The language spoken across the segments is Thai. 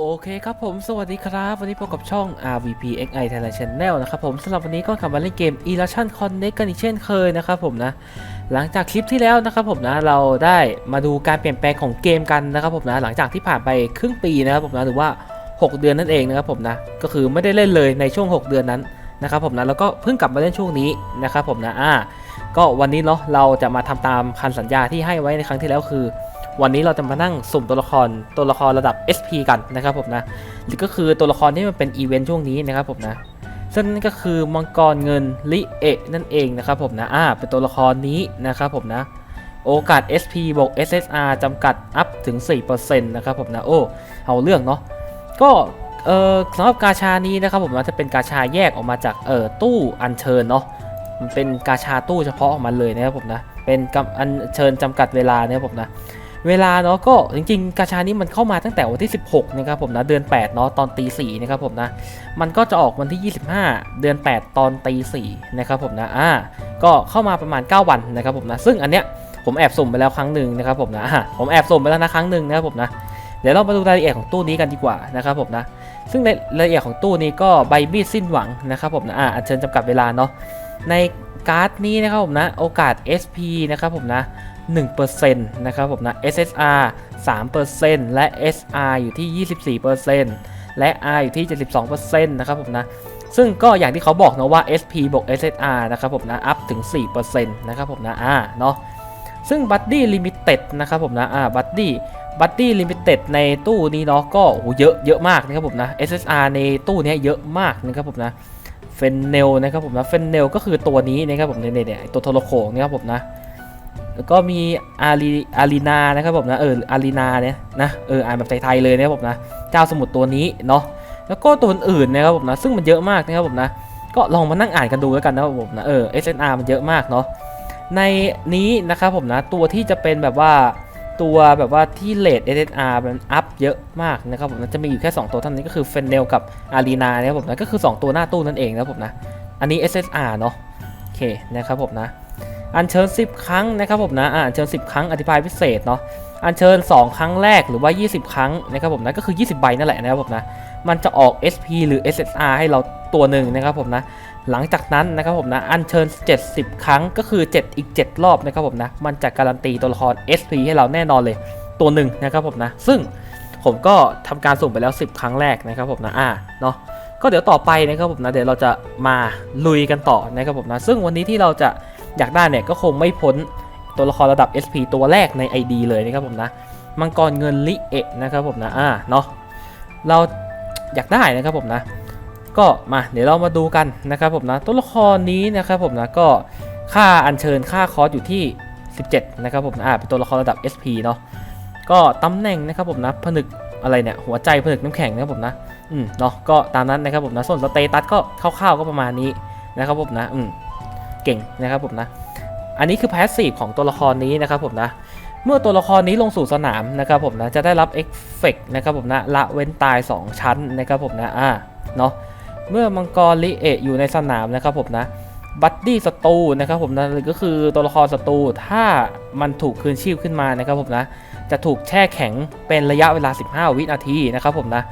โอเคครับผมสวัสดีครับ วันนี้พบกับช่อง RVP XI Thailand Channel นะครับผมสำหรับวันนี้ก็กลับมาเล่นเกม Illusion Connect กันอีกเช่นเคยนะครับผมนะ หลังจากคลิปที่แล้วนะครับผมนะเราได้มาดูการเปลี่ยนแปลงของเกมกันนะครับผมนะหลังจากที่ผ่านไปครึ่งปีนะครับผมนะหรือว่า 6 เดือนนั่นเองนะครับผมนะก็คือไม่ได้เล่นเลยในช่วง 6 เดือนนั้นนะครับผมนะแล้วก็เพิ่งกลับมาเล่นช่วงนี้นะครับผมนะอ่าก็วันนี้เนาะเราจะมาทำตามคันสัญญาที่ให้ไว้ในครั้งที่แล้วคือ วันนี้เราจะมานั่งสุ่มตัวละครตัวละครระดับ SP กันนะครับผมนะหรือก็คือตัวละครที่มันเป็นอีเวนต์ช่วงนี้นะครับผมนะซึ่งนั่นก็คือมังกรเงินลิเอะนั่นเองนะครับผมนะอ่าเป็นตัวละครนี้นะครับผมนะโอกาส SP บวก SSR จำกัดอัพถึง 4%นะครับผมนะโอ้เอาเรื่องเนาะก็เออสำหรับกาชานี้นะครับผมนะจะเป็นกาชาแยกออกมาจากเออตู้อัญเชิญเนาะมันเป็นกาชาตู้เฉพาะของมันเลยนะครับผมนะเป็นอัญเชิญจำกัดเวลานะครับผมนะ เวลาเนาะก็จริงๆ กาชานี้มันเข้ามาตั้งแต่วันที่ 16นะครับผมนะเดือน8เนาะตอนตี4นะครับผมนะมันก็จะออกวันที่ 25 เดือน 8 ตอนตี4นะครับผมนะอ่าก็เข้ามาประมาณ 9 วันนะครับผมนะซึ่งอันเนี้ยผมแอบสุ่มไปแล้วครั้งหนึ่งนะครับผมนะอะผมแอบสุ่มไปแล้วนะครั้งหนึ่งนะครับผมนะเดี๋ยวเรามาดูรายละเอียดของตู้นี้กันดีกว่านะครับผมนะซึ่งในรายละเอียดของตู้นี้ก็ใบมีดสิ้นหวังนะครับผมนะอ่าอัญเชิญจำกัดเวลาเนาะในการ์ดนี้นะครับผมนะโอกาส SP นะครับผมนะ 1%นะครับผมนะ SSR 3%และ SR อยู่ที่ 24%และ R อยู่ที่ 72%นะครับผมนะซึ่งก็อย่างที่เขาบอกนะว่า SP บวก SSR นะครับผมนะอัพถึง 4%นะครับผมนะอ่าเนาะซึ่ง Buddy Limited นะครับผมนะอ่า Buddy Buddy Limited ในตู้นี้เนาะก็โหเยอะเยอะมากนะครับผมนะ SSR ในตู้นี้เยอะมากนะครับผมนะเฟนเนลนะครับผมนะเฟนเนลก็คือตัวนี้นะครับผมเนี่ยเนี่ยเนตัวโทรโขงนะครับผมนะ แล้วก็มีอารีอารีนานะครับผมนะเอออารีนาเนี่ยนะเอออ่านแบบไทยๆเลยนะครับผมนะเจ้าสมุทรตัวนี้เนาะแล้วก็ตัวอื่นนะครับผมนะซึ่งมันเยอะมากนะครับผมนะก็ลองมานั่งอ่านกันดูแล้วกันนะครับผมนะเออ SNR มันเยอะมากเนาะในนี้นะครับผมนะตัวที่จะเป็นแบบว่าตัวแบบว่าที่เลท SNR มันอัพเยอะมากนะครับผมนะจะมีอยู่แค่ 2 ตัวเท่านั้ก็คือเฟนเนลกับอารีนานะครับผมนะก็คือ 2 ตัวหน้าตู้นั่นเองนะครับผมนะอันนี้ SSR เนาะโอเคนะครับผมนะ อัญเชิญ 10 ครั้งนะครับผมนะอัญเชิญ 10 ครั้งอธิบายพิเศษเนาะอัญเชิญ 2 ครั้งแรกหรือว่า 20 ครั้งนะครับผมนะก็คือ 20 ใบนั่นแหละนะครับผมนะมันจะออก SP หรือ SSR ให้เราตัวหนึ่งนะครับผมนะหลังจากนั้นนะครับผมนะอัญเชิญ 70 ครั้งก็คือ 7 อีก 7 รอบนะครับผมนะมันจะการันตีตัวละคร SP ให้เราแน่นอนเลยตัวหนึ่งนะครับผมนะซึ่งผมก็ทำการสุ่มไปแล้ว 10 ครั้งแรกนะครับผมนะอ่าเนาะก็เดี๋ยวต่อไปนะครับผมนะเดี๋ยวเราจะมาลุยกันต่อนะครับผมนะซึ่งวันนี้ที่เราจะ อยากได้เนี่ยก็คงไม่พ้นตัวละครระดับ SP ตัวแรกใน ID เลยนะครับผมนะมังกรเงินลิเอะนะครับผมนะอ่าเนาะเราอยากได้นะครับผมนะ ก็มาเดี๋ยวเรามาดูกันนะครับผมนะตัวละครนี้นะครับผมนะก็ค่าอัญเชิญค่าคอสอยู่ที่ 17 นะครับผมนะอ่าเป็นตัวละครระดับ SP เนาะก็ตำแหน่งนะครับผมนะผนึกอะไรเนี่ยหัวใจผนึกน้ำแข็งนะครับผมนะอืมเนาะก็ตามนั้นนะครับผมนะส่วนสเตตัสก็คร่าวๆก็ประมาณนี้นะครับผมนะอืม เก่งนะครับผมนะ อันนี้คือพาสซีฟของตัวละครนี้นะครับผมนะ เมื่อตัวละครนี้ลงสู่สนามนะครับผมนะจะได้รับเอฟเฟกนะครับผมนะละเว้นตาย 2 ชั้นนะครับผมนะอ่าเนาะเมื่อมังกรลิเอะอยู่ในสนามนะครับผมนะบัดดี้ศัตรูนะครับผมนะก็คือตัวละครศัตรูถ้ามันถูกคืนชีพขึ้นมานะครับผมนะจะถูกแช่แข็งเป็นระยะเวลา 15 วินาทีนะครับผมนะ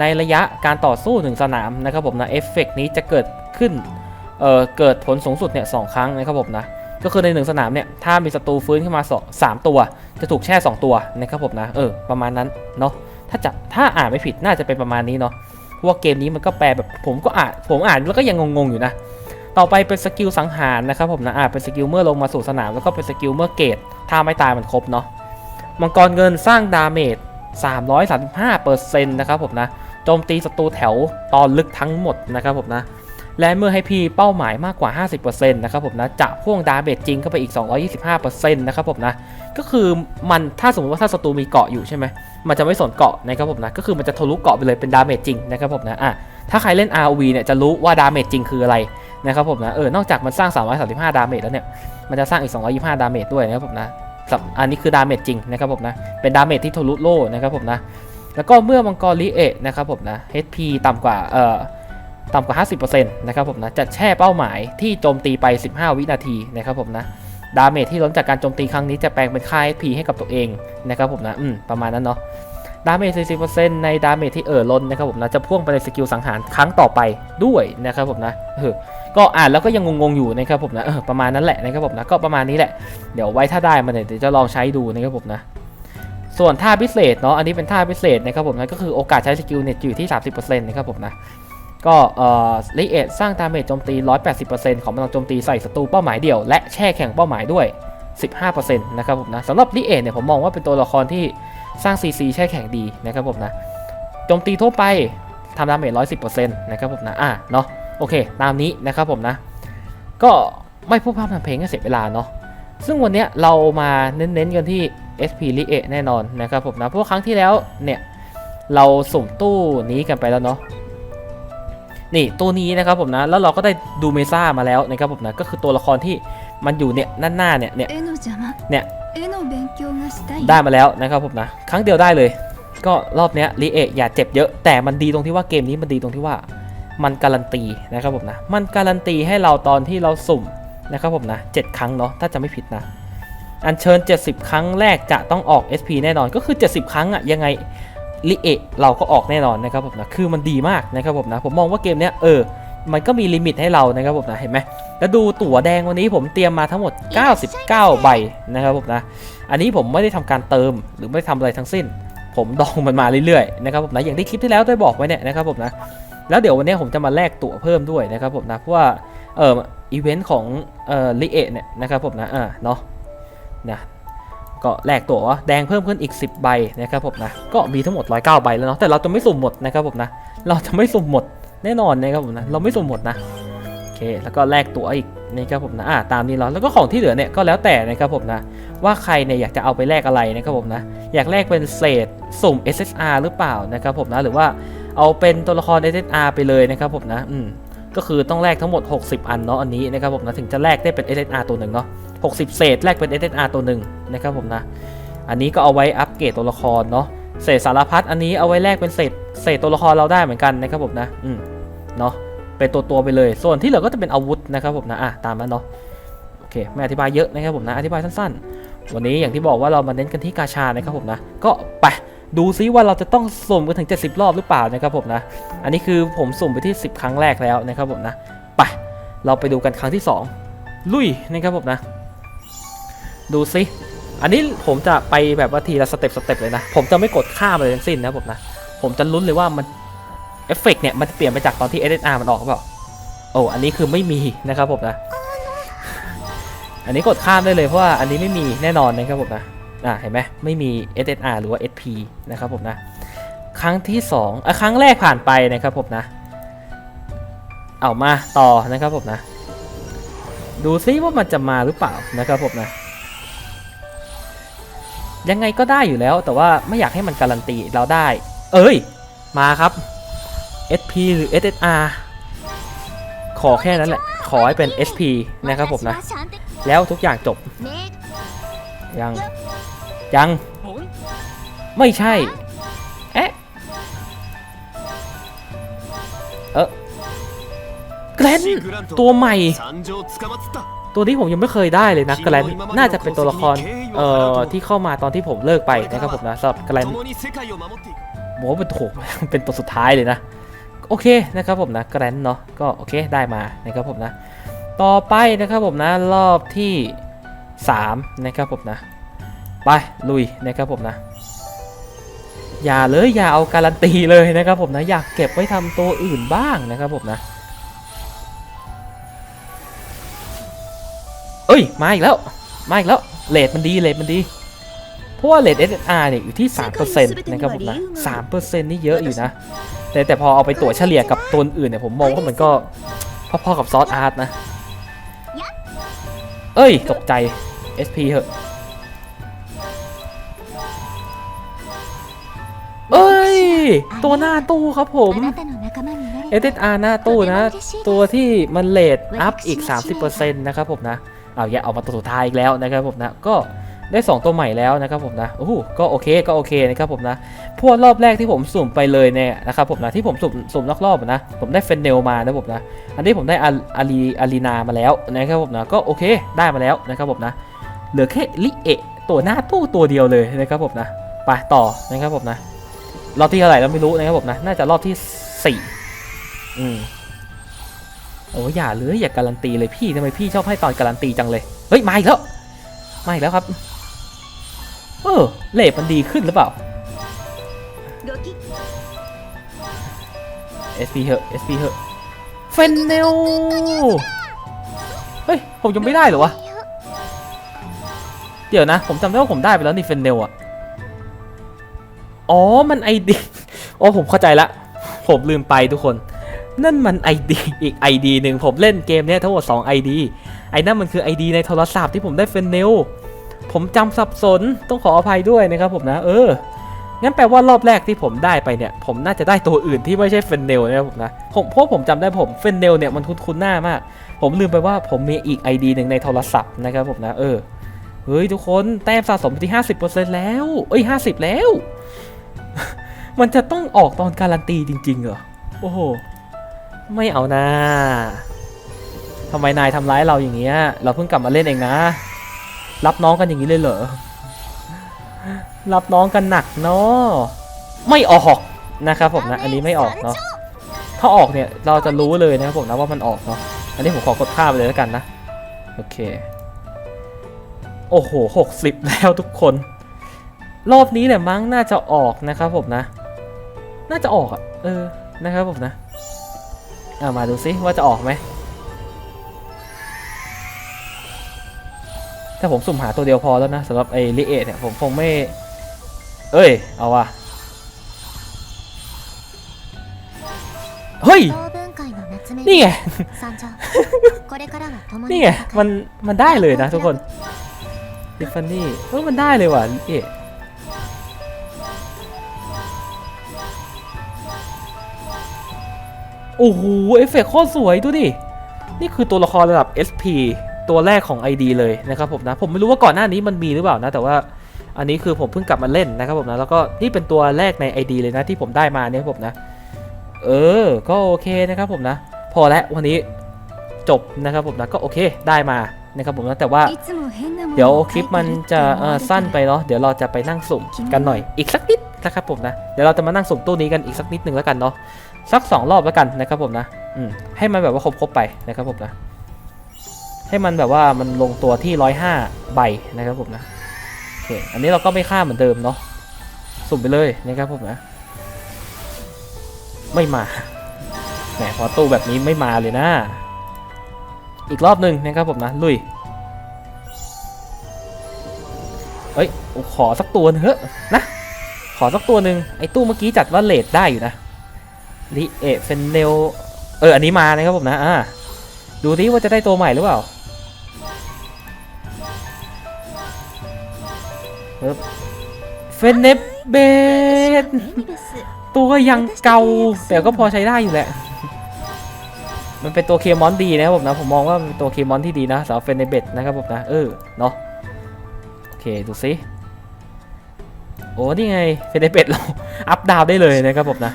ในระยะการต่อสู้หนึ่งสนามนะครับผมนะเอฟเฟกนี้จะเกิดขึ้น เอ่อเกิดผลสูงสุดเนี่ยสองครั้งนะครับผมนะก็คือในหนึ่งสนามเนี่ยถ้ามีศัตรูฟื้นขึ้นมาสองสามตัว จะถูกแช่ 2 ตัวนะครับผมนะเออประมาณนั้นเนาะถ้าจะถ้าอ่านไม่ผิดน่าจะเป็นประมาณนี้เนาะเพราะว่าเกมนี้มันก็แปลแบบผมก็อ่านผมอ่านแล้วก็ยังงงๆอยู่นะต่อไปเป็นสกิลสังหารนะครับผมนะอ่าเป็นสกิลเมื่อลงมาสู่สนามแล้วก็เป็นสกิลเมื่อเกตถ้าไม่ตายมันครบเนาะมังกรเงินสร้างดาเมจ335%นะครับผมนะโจมตีศัตรูแถวตอนลึกทั้งหมดนะครับผมนะ และเมื่อให้พีเป้าหมายมากกว่า 50%นะครับผมนะจะพ่วงดาเมจจริงเข้าไปอีก 225%นะครับผมนะก็คือมันถ้าสมมติว่าถ้าศัตรูมีเกาะอยู่ใช่ไหมมันจะไม่สนเกาะนะครับผมนะก็คือมันจะทะลุเกาะไปเลยเป็นดาเมจจริงนะครับผมนะอะถ้าใครเล่น ROV เนี่ยจะรู้ว่าดาเมจจริงคืออะไรนะครับผมนะเออนอกจากมันสร้าง 335 ดาเมจแล้วเนี่ยมันจะสร้างอีก 225 ดาเมจด้วยนะครับผมนะอันนี้คือดาเมจจริงนะครับผมนะเป็นดาเมจที่ทะลุโล่นะครับผมนะแล้วก็เมื่อมังกรลิเอะนะครับผมนะ HP ต่ำกว่าเอ่อ ต่ำกว่า 50%นะครับผมนะจะแช่เป้าหมายที่โจมตีไป 15 วินาทีนะครับผมนะดาเมจที่ล้นจากการโจมตีครั้งนี้จะแปลงเป็นค่า HP ให้กับตัวเองนะครับผมนะอืมประมาณนั้นเนาะดาเมจ 40%ในดาเมจที่เอ่อล้นนะครับผมนะจะพ่วงไปในสกิลสังหารครั้งต่อไปด้วยนะครับผมนะเออก็อ่านแล้วก็ยังงงๆอยู่นะครับผมนะเออประมาณนั้นแหละนะครับผมนะก็ประมาณนี้แหละ เดี๋ยวไว้ถ้าได้มาเนี่ยเดี๋ยวจะลองใช้ดูนะครับผมนะส่วนท่าพิเศษเนาะอันนี้เป็นท่าพิเศษนะครับผมนะก็คือโอกาสใช้สกิลเนี่ยอยู่ที่ 30%นะครับผมนะ ก็เอ่อลิเอทสร้างดาเมจโจมตี 180%ของพลังโจมตีใส่ศัตรูเป้าหมายเดี่ยว และแช่แข็งเป้าหมายด้วย 15%นะครับผมนะสำหรับลิเอทเนี่ยผมมองว่าเป็นตัวละครที่สร้าง CC แช่แข็งดีนะครับผมนะโจมตีทั่วไปทำดาเมจ110%นะครับผมนะอะเนาะโอเค ตามนี้นะครับผมนะ ก็ไม่พูดพร่ำทำเพลงให้เสียเวลาเนาะซึ่งวันเนี้ยเรามาเน้นๆกันที่ SP l i a แน่นอนนะครับผมนะเพราะว่าครั้งที่แล้วเนี่ยเราสุ่มตู้นี้กันไปแล้วเนาะ นี่ตัวนี้นะครับผมนะแล้วเราก็ได้ดูเมซ่ามาแล้วนะครับผมนะก็คือตัวละครที่มันอยู่เนี่ยด้าหน้าเนี่ยเนี่ยเนี่ยได้มาแล้วนะครับผมนะ ครั้งเดียวได้เลย ก็รอบนี้ลีเอะอย่าเจ็บเยอะแต่มันดีตรงที่ว่าเกมนี้มันดีตรงที่ว่ามันการันตีนะครับผมนะ มันการันตีให้เราตอนที่เราสุ่มนะครับผมนะ7ครั้งเนาะถ้าจะไม่ผิดนะ อันเชิญ 70 ครั้งแรกจะต้องออก SP แน่นอนก็คือ 70 ครั้งอะยังไง ลิเอะเราก็ออกแน่นอนนะครับผมนะคือมันดีมากนะครับผมนะผมมองว่าเกมเนี้ยเออมันก็มีลิมิตให้เรานะครับผมนะเห็นไหมแล้วดูตั๋วแดงวันนี้ผมเตรียมมาทั้งหมด 99 ใบนะครับผมนะอันนี้ผมไม่ได้ทำการเติมหรือไม่ได้ทำอะไรทั้งสิ้น ผมดองมันมาเรื่อยๆนะครับผมนะอย่างที่คลิปที่แล้วได้บอกไว้เนี่ยนะครับผมนะแล้วเดี๋ยววันนี้ผมจะมาแลกตั๋วเพิ่มด้วยนะครับผมนะเพราะว่าเอ่ออีเวนต์ของเอ่อลิเอะเนี่ยนะครับผมนะอ่าเนาะนะ ก็แลกตั๋วแดงเพิ่มขึ้นอีก 10 ใบนะครับผมนะก็มีทั้งหมด 109 ใบแล้วเนาะแต่เราจะไม่สุ่มหมดนะครับผมนะเราจะไม่สุ่มหมดแน่นอนนะครับผมนะเราไม่สุ่มหมดนะโอเคแล้วก็แลกตั๋วอีกนะครับผมนะอ่าตามนี้แล้วแล้วก็ของที่เหลือเนี่ยก็แล้วแต่นะครับผมนะว่าใครเนี่ยอยากจะเอาไปแลกอะไรนะครับผมนะอยากแลกเป็นเศษสุ่ม SSR หรือเปล่านะครับผมนะหรือว่าเอาเป็นตัวละคร SSR ไปเลยนะครับผมนะอืมก็คือต้องแลกทั้งหมด 60 อันเนาะอันนี้นะครับผมนะถึงจะแลกได้เป็น SSR ตัวหนึ่งเนาะ 60 เศษแลกเป็น SSR ตัวหนึ่งนะครับผมนะ อันนี้ก็เอาไว้อัปเกรดตัวละครเนาะเศษสารพัดอันนี้เอาไว้แลกเป็นเศษเศษตัวละครเราได้เหมือนกันนะครับผมนะอืมเนาะเป็นตัวตัวไปเลย ส่วนที่เหลือก็จะเป็นอาวุธนะครับผมนะอะตามนั้นเนาะโอเคไม่อธิบายเยอะนะครับผมนะอธิบายสั้นๆ วันนี้อย่างที่บอกว่าเรามาเน้นกันที่กาชานะครับผมนะก็ไปดูซิว่าเราจะต้องสุ่มกันถึง 70 รอบหรือเปล่านะครับผมนะ อันนี้คือผมสุ่มไปที่ 10 ครั้งแรกแล้วนะครับผมนะ ไป เราไปดูกันครั้งที่ 2 ลุยนะครับผมนะ ดูซิ อันนี้ผมจะไปแบบว่าทีละสเต็ปสเต็ปเลยนะ ผมจะไม่กดข้ามเลยทั้งสิ้นนะผมนะ ผมจะลุ้นเลยว่ามันเอฟเฟกต์เนี่ยมันเปลี่ยนไปจากตอนที่ SSR มันออกหรือเปล่า โอ้ อันนี้คือไม่มีนะครับผมนะ อันนี้กดข้ามได้เลยเพราะว่าอันนี้ไม่มีแน่นอนนะครับผมนะ อ่าเห็นไหมไม่มี SSR หรือว่า SP นะครับผมนะ ครั้งที่2อะครั้งแรกผ่านไปนะครับผมนะ เอามาต่อนะครับผมนะ ดูซิว่ามันจะมาหรือเปล่านะครับผมนะ ยังไงก็ได้อยู่แล้ว แต่ว่าไม่อยากให้มันการันตีเราได้ เอ้ย มาครับ SP หรือ SSR ขอแค่นั้นแหละ ขอให้เป็น SP นะครับผมนะ แล้วทุกอย่างจบ ยัง ยัง ไม่ใช่ เอ๊ะ เออแกรนตัวใหม่ ตัวนี้ผมยังไม่เคยได้เลยนะเกรนน่าจะเป็นตัวละคร เอ่อที่เข้ามาตอนที่ผมเลิกไปนะครับผมนะสำหรับแกลนโหเป็นโถเป็นตัวสุดท้ายเลยนะ โอเคนะครับผมนะแกรนเนาะก็โอเคได้มานะครับผมนะ ต่อไปนะครับผมนะรอบที่ 3 นะครับผมนะ ไปลุยนะครับผมนะ อย่าเลยอย่าเอาการันตีเลยนะครับผมนะ อยากเก็บไว้ทำตัวอื่นบ้างนะครับผมนะเอ้ย มาอีกแล้ว มาอีกแล้วเลทมันดีเลทมันดีเพราะว่าเลท SSR เนี่ยอยู่ที่3%นะครับผมนะ3%นี่เยอะอยู่นะ แต่แต่พอเอาไปตรวจเฉลี่ยกับตัวอื่นเนี่ยผมมองว่ามันก็พอๆกับซอสอาร์ตนะ เอ้ย ตกใจ SP เหอะเอ้ย ตัวหน้าตู้ครับผม SSR หน้าตู้นะ ตัวที่มันเลทอัพอีก 30%นะครับผมนะ เอาอย่าเอามาตัวสุดท้ายอีกแล้วนะครับผมนะก็ได้ 2 ตัวใหม่แล้วนะครับผมนะโอ้โหก็โอเคก็โอเคนะครับผมนะพวกรอบแรกที่ผมสุ่มไปเลยเนี่ยนะครับผมนะที่ผมสุ่มสุ่มนอกรอบนะผมได้เฟนเนลมานะผมนะอันนี้ผมได้อาอารีอารีนามาแล้วนะครับผมนะก็โอเคได้มาแล้วนะครับผมนะเหลือแค่ลิเอะตัวหน้าตู้ตัวเดียวเลยนะครับผมนะไปต่อนะครับผมนะรอบที่เท่าไหร่แล้วไม่รู้นะครับผมนะน่าจะรอบที่สี่อืม โอ้อย่าเลยอย่าการันตีเลยพี่ทำไมพี่ชอบให้ตอนการันตีจังเลยเฮ้ยมาอีกแล้วมาอีกแล้วครับเออเลทมันดีขึ้นหรือเปล่า SP เหอะ SP เหอะเฟนเนลเฮ้ย ผมยังไม่ได้หรอวะ เดี๋ยวนะ ผมจำได้ว่าผมได้ไปแล้วนี่เฟนเนลอะอ๋อ มันไอดีอ๋อผมเข้าใจละ ผมลืมไปทุกคน นั่นมัน ID อีก ID หนึ่งผมเล่นเกมเนี้ยทั้งหมด2 ID ไอ้นั่นมันคือ ID ในโทรศัพท์ที่ผมได้เฟนเนลผมจำสับสนต้องขออภัยด้วยนะครับผมนะเอองั้นแปลว่ารอบแรกที่ผมได้ไปเนี่ย ผมน่าจะได้ตัวอื่นที่ไม่ใช่เฟนเนลนะครับผมนะผมเพราะผมจำได้ผมเฟนเนลเนี่ยมันคุ้นๆหน้ามาก ผมลืมไปว่าผมมีอีก ID หนึ่งในโทรศัพท์นะครับผมนะเออเฮ้ยทุกคนแต้มสะสมไปที่ 50%แล้ว เอ้ย 50 แล้ว มันจะต้องออกตอนการันตีจริงๆเหรอ โอ้โห ไม่เอานะทำไมนายทำร้ายเราอย่างเงี้ย เราเพิ่งกลับมาเล่นเองนะ รับน้องกันอย่างนี้เลยเหรอ รับน้องกันหนักเนาะ ไม่ออกนะครับผมนะ อันนี้ไม่ออกเนาะ ถ้าออกเนี่ยเราจะรู้เลยนะครับผมนะว่ามันออกเนาะ อันนี้ผมขอกดข้ามไปเลยแล้วกันนะ โอเค โอ้โหหกสิบแล้วทุกคน รอบนี้แหละมั้งน่าจะออกนะครับผมนะ น่าจะออกอะเออ นะครับผมนะ เอามาดูซิว่าจะออกไหม ถ้าผมสุ่มหาตัวเดียวพอแล้วนะสำหรับไอ้ลิเอทเนี่ยผมคงไม่ เอ้ย เอาว่ะ เฮ้ย นี่ไง นี่ไง มัน มันได้เลยนะทุกคนดิฟฟันนี่เออมันได้เลยว่ะลิเอท โอ้โหเอฟเฟกโคตรสวยดูดิ นี่คือตัวละครระดับ SP ตัวแรกของ ID เลยนะครับผมนะ ผมไม่รู้ว่าก่อนหน้านี้มันมีหรือเปล่านะ แต่ว่าอันนี้คือผมเพิ่งกลับมาเล่นนะครับผมนะ แล้วก็นี่เป็นตัวแรกใน ID เลยนะที่ผมได้มาเนี่ยผมนะ เออ ก็โอเคนะครับผมนะ พอแล้ววันนี้จบนะครับผมนะก็โอเคได้มานะครับผมนะแต่ว่าเดี๋ยวคลิปมันจะสั้นไปเนาะเดี๋ยวเราจะไปนั่งสุ่มกันหน่อยอีกสักนิดนะครับผมนะเดี๋ยวเราจะมานั่งสุ่มตู้นี้กันอีกสักนิดหนึ่งแล้วกันเนาะ สักสองรอบแล้วกันนะครับผมนะอืมให้มันแบบว่าครบๆไปนะครับผมนะให้มันแบบว่ามันลงตัวที่ร้อยห้าใบนะครับผมนะโอเคอันนี้เราก็ไม่ข้าเหมือนเดิมเนาะสุ่มไปเลยนะครับผมนะ ไม่มาแหมพอตู้แบบนี้ไม่มาเลยนะ อีกรอบหนึ่งนะครับผมนะลุยเอ้ยขอสักตัวหนึงเถอะนะ ขอสักตัวหนึ่งไอ้ตู้เมื่อกี้จัดว่าเลทได้อยู่นะ ริเอเฟนเดลเอออันนี้มานะครับผมนะอ่าดูดิว่าจะได้ตัวใหม่หรือเปล่าเฟนเนปเบนตัวยังเก่าแต่ก็พอใช้ได้อยู่แหละ มันเป็นตัวเคมอนดีนะครับผมนะ ผมมองว่าเป็นตัวเคมอนที่ดีนะสำหรับเฟนเนเบตนะครับผมนะ เออ เนาะโอเค ดูสิโอ้ นี่ไง เฟนเนเบตเรา อัพดาวได้เลยนะครับผมนะ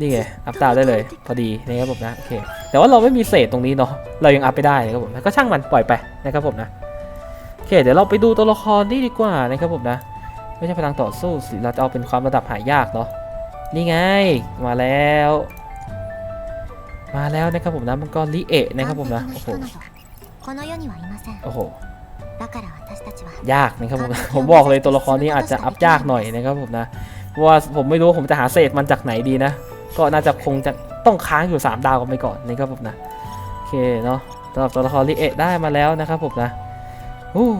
นี่ไง อัพตาได้เลย พอดีนะครับผมนะ โอเค แต่ว่าเราไม่มีเศษตรงนี้เนาะ เรายังอัพไปได้นะครับผมก็ช่างมันปล่อยไปนะครับผมนะ โอเค เดี๋ยวเราไปดูตัวละครนี่ดีกว่านะครับผมนะ ไม่ใช่พลังต่อสู้สิเราจะเอาเป็นความระดับหายากเนาะ นี่ไง มาแล้ว มาแล้วนะครับผมนะมันก็ลิเอะนะครับผมนะ โอ้โหโอ้โหยากนะครับผมผมบอกเลยตัวละครนี้อาจจะอัพยากหน่อยนะครับผมนะ ว่าผมไม่รู้ผมจะหาเศษมันจากไหนดีนะ ก็น่าจะคงจะต้องค้างอยู่ 3 ดาวกันไปก่อนนี่ครับผมนะโอเคเนาะสำหรับตัวละครลิเอะได้มาแล้วนะครับผมนะอู้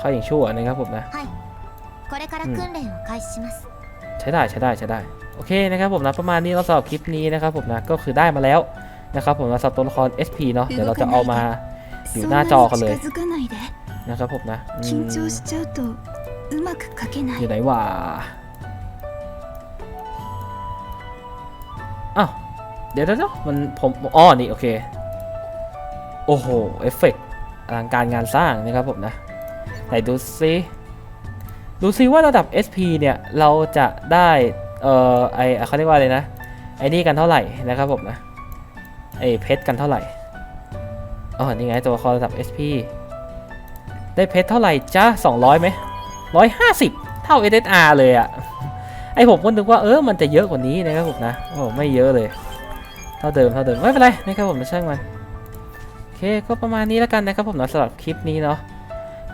ข้าอย่างชั่วนะครับผมนะใช้ได้ใช้ได้ใช้ได้โอเคนะครับผมนะประมาณนี้เราสำหรับคลิปนี้นะครับผมนะก็คือได้มาแล้วนะครับผมสำหรับตัวละคร SP เนาะเดี๋ยวเราจะเอามาอยู่หน้าจอกันเลยนะครับผมนะอยู่ไหนวะ เดี๋ยวเดี๋ยวเดี๋ยวมันผมอ๋อนี่โอเค โอ้โห เอฟเฟกต์อลังการงานสร้างนะครับผมนะ ไหนดูซิดูซิว่าระดับ SP เนี่ย เราจะได้ เอ่อ ไอเขาเรียกว่าอะไรนะ ไอนี่กันเท่าไหร่นะครับผมนะ ไอเพชรกันเท่าไหร่ อ๋อ นี่ไงตัวครระดับ SP ได้เพชรเท่าไหร่จ้า200ไหม150 เท่า SSR เลยอะไอผมก็นึกว่าเออ มันจะเยอะกว่านี้นะครับผมนะ โอ้ไม่เยอะเลย ท่าเดิมเท่าเดิมไม่เป็นไรนะครับผมนะช่างมันโอเคก็ประมาณนี้แล้วกันนะครับผมนะสำหรับคลิปนี้เนาะ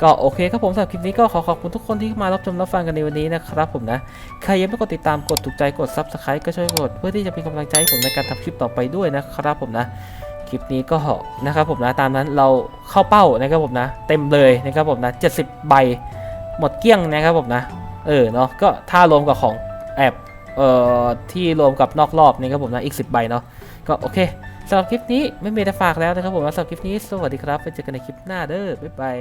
ก็โอเคครับผมสำหรับคลิปนี้ก็ขอขอบคุณทุกคนที่มารับชมรับฟังกันในวันนี้นะครับผมนะใครยังไม่กดติดตามกดถูกใจกด subscribe ก็ช่วยกด เพื่อที่จะเป็นกำลังใจให้ผมในการทำคลิปต่อไปด้วยนะครับผมนะคลิปนี้ก็นะครับผมนะตามนั้นเราเข้าเป้านะครับผมนะ เต็มเลยนะครับผมนะ70 ใบหมดเกลี้ยงนะครับผมนะเออเนาะก็ถ้ารวมกับของแอบเอ่อที่รวมกับนอกรอบนะครับผมนะอีก 10 ใบเนาะ ก็โอเคสำหรับคลิปนี้ไม่มีอะไรฝากแล้วนะครับผมสำหรับคลิปนี้สวัสดีครับไปเจอกันในคลิปหน้าเด้อบ๊ายบาย